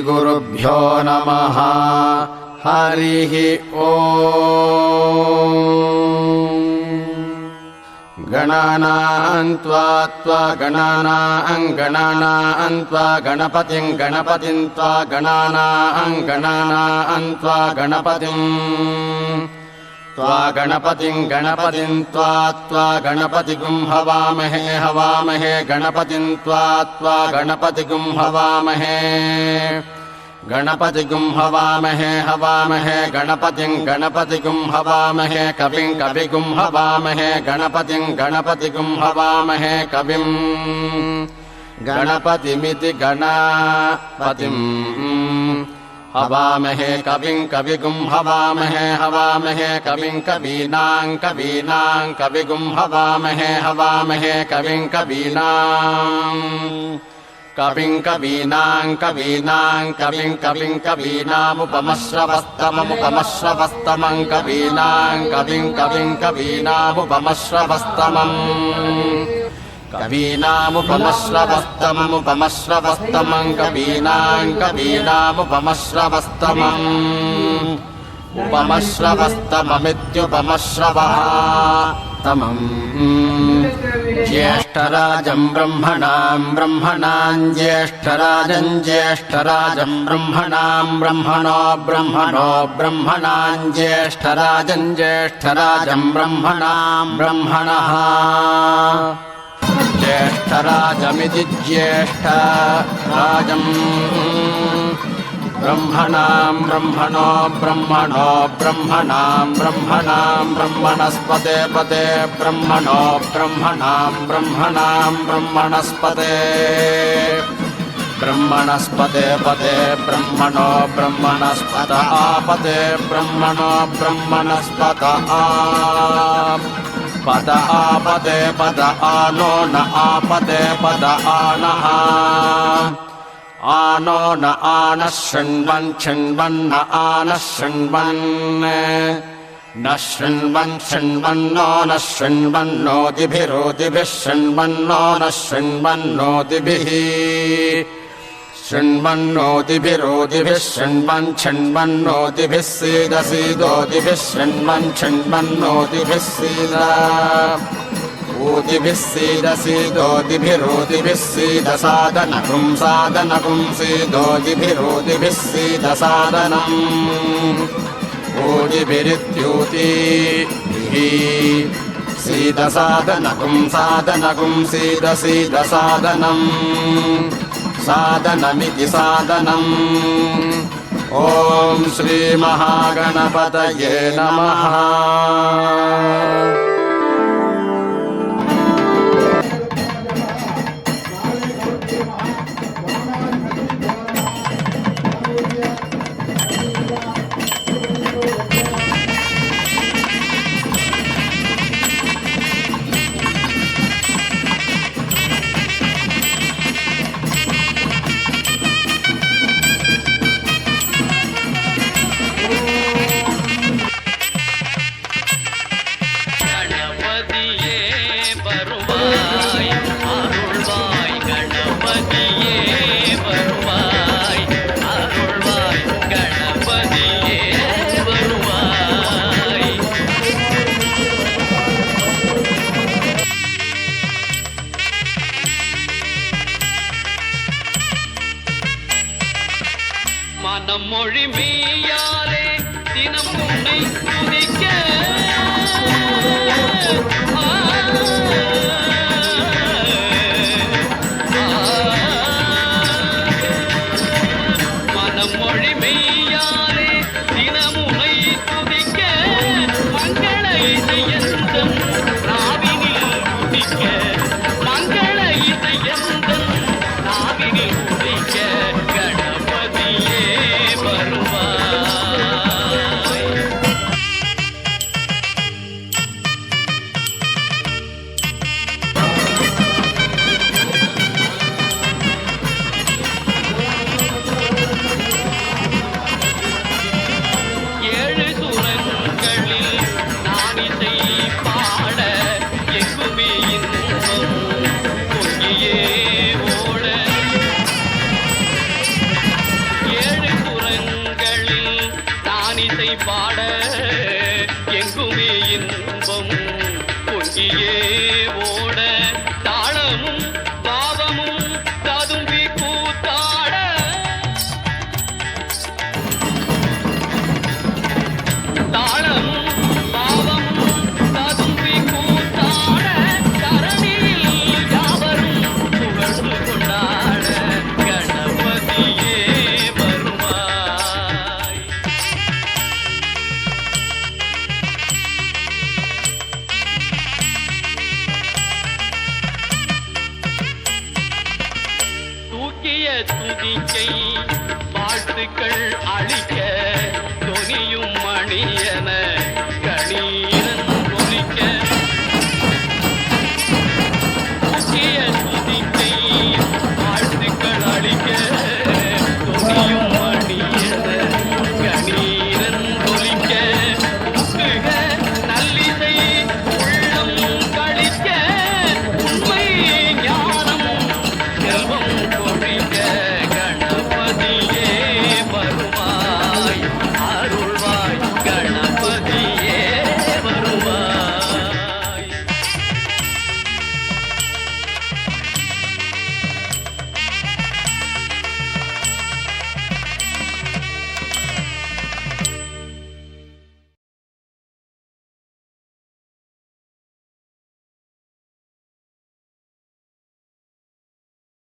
श्रीगुरुभ्यो नमः। हरिः ॐ गणानान् त्वा त्वा गणानाम् गणानाम् त्वा गणपतिम् गणपतिम् त्वा गणानाम् गणानाम् त्वा गणपतिम् त्वा गणपतिम् गणपतिम् त्वा त्वा गणपतिगुम् हवामहे हवामहे। गणपतिम् त्वा त्वा गणपतिगुम् हवामहे गणपतिगुम् हवामहे हवामहे गणपतिम् गणपतिगुम् हवामहे कविम् कविगुम् हवामहे गणपतिम् गणपतिगुम् हवामहे कविम् गणपतिमिति गणपतिम् हवामहे कविम् कविगुम् हवामहे हवामहे कविम् कवीनाम् कवीनाम् कविगुम् हवामहे हवामहे कविम् कवीनाम् कविम् कवीनाम् कवीनाम् कविम् कविम् कवीनामुपमश्रवस्तममुपमश्रवस्तमम् कवीनाम् कविम् कविम् कवीनामुपमश्रवस्तमम् कवीनामुपमश्रवस्तममुपमश्रवस्तमम् कवीनाम् कवीनामुपमश्रवस्तमम् उपमश्रवस्तममित्युपमश्रवः तमम् ज्येष्ठराजम् ब्रह्मणाम् ब्रह्मणाम् ज्येष्ठराजम् ज्येष्ठराजम् ब्रह्मणाम् ब्रह्मणो ब्रह्मणो ब्रह्मणाम् ज्येष्ठराजम् ज्येष्ठराजम् ब्रह्मणाम् ब्रह्मणः ज्येष्ठराजमिति ज्येष्ठराजम् ब्रह्मणाम् ब्रह्मणो ब्रह्मणो ब्रह्मणाम् ब्रह्मणाम् ब्रह्मणस्पते पते ब्रह्मणो ब्रह्मणाम् ब्रह्मणाम् ब्रह्मणस्पते ब्रह्मणस्पते पते ब्रह्मणो ब्रह्मणस्पत आपते ब्रह्मणो ब्रह्मणस्पत आ पद आपदे पद आनो न आपदे पद आनः आनो न आनः शृण्वन् शृण्वन्न आनः शृण्वन्। न शृण्वन् शृण्वन्नो न शृण्वन्नोतिभिरोतिभिः शृण्वन्नो न शृण्वन्नोतिभिः शृण्वन्नोतिभिरोतिभिः शृण्वन् शृण्वन्नोतिभिः सीदसीदोतिभिः शृण्वन् शृण्वन्नोतिभिः सीद ऊतिभिः सीदसीदोतिभिरोतिभिः सीदसादनकुं सादनकुं सीदोतिभिरोतिभिः सीदसादनम् ऊतिभिरित्यूतिभिः सीदसादनकुं सादनकुं सीदसीदसादनम् साधनमिति साधनम् ॐ श्रीमहागणपतये नमः தியானம் மொழி மெய்யாரே தினம் உன்னை துதிக்க. பாட நம்பிக்கை